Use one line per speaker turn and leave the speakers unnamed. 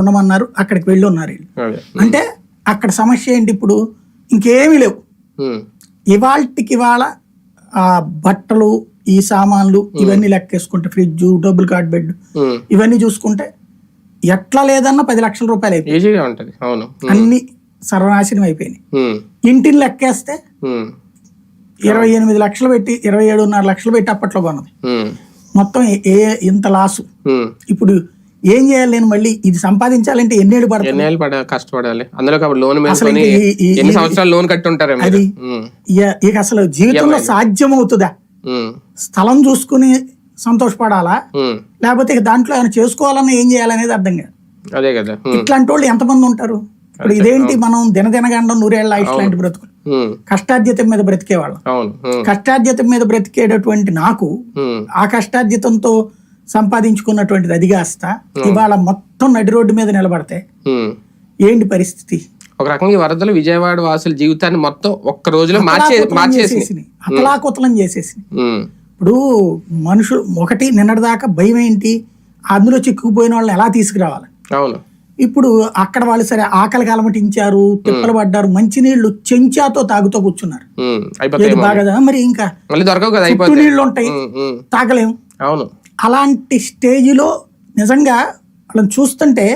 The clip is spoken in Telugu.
ఉండమన్నారు అక్కడికి వెళ్ళి. ఉన్నారు వీళ్ళు అంటే అక్కడ సమస్య ఏంటి ఇప్పుడు? ఇంకేమీ లేవు. ఇవాళకి ఇవాళ ఆ బట్టలు ఈ సామాన్లు ఇవన్నీ లెక్కేసుకుంటే ఫ్రిడ్జ్ డబుల్ కార్డ్ బెడ్. ఇవన్నీ చూసుకుంటే ఎట్లా లేదన్నా పది లక్షల రూపాయలు అయిపోయి అన్ని సర్వనాశనం అయిపోయినాయి. ఇంటిని లెక్కేస్తే ఇరవై ఎనిమిది లక్షలు పెట్టి ఇరవై ఏడున్నర లక్షలు పెట్టి అప్పట్లో కొన్నది. మొత్తం ఏ ఇంత లాసు. ఇప్పుడు ఏం చేయాలి నేను మళ్ళీ? ఇది సంపాదించాలంటే ఎన్నేళ్ళు పడుతుంది?
ఎన్నేళ్ళు పడ కష్టపడాలి. అందులో కాబట్టి లోన్ ఎన్ని సంవత్సరాలు లోన్ కట్టి ఉంటారా
అది ఇక- అసలు జీవితంలో సాధ్యమవుతుందా?
ఉమ్,
స్థలం చూసుకుని సంతోషపడాలా. లేకపోతే ఇక దాంట్లో ఏమైనా చేసుకోవాలన్నా ఏం చేయాలనేది అర్థం కాదు.
అదే కదా.
ఇట్లాంటి వాళ్ళు ఎంతమంది ఉంటారు? ఇప్పుడు ఇదేంటి మనం దినదినగండం నూరేళ్ళ ఆయుష్ లాంటి బ్రతుకులు?
ఉమ్,
కష్టార్జితం మీద బ్రతికేవాళ్ళం. కష్టార్జితం మీద బ్రతికేటటువంటి నాకు ఆ కష్టార్జితంతో సంపాదించుకున్నటువంటిది అది కాస్త ఇవాళ మొత్తం నడి రోడ్డు మీద నిలబడితే. ఏంటి పరిస్థితి?
ఒక రకంగా ఈ వరదలు విజయవాడ వాసుల జీవితాన్ని మొత్తం ఒక్క రోజులో
అతలాకుతలం
మార్చేసి ఉమ్,
ఇప్పుడు మనుషులు ఒకటి నిన్నటిదాకా భయం ఏంటి? అందులో చిక్కుకుపోయిన వాళ్ళని ఎలా తీసుకురావాలి?
అవును.
ఇప్పుడు అక్కడ వాళ్ళు సరే ఆకలి కలమటించారు తిప్పలు పడ్డారు మంచినీళ్ళు చెంచాతో తాగుతూ కూర్చున్నారు. బాగా మరి ఇంకా నీళ్ళు ఉంటాయి తాగలేము.
అవును.
అలాంటి స్టేజ్లో నిజంగా వాళ్ళని చూస్తుంటే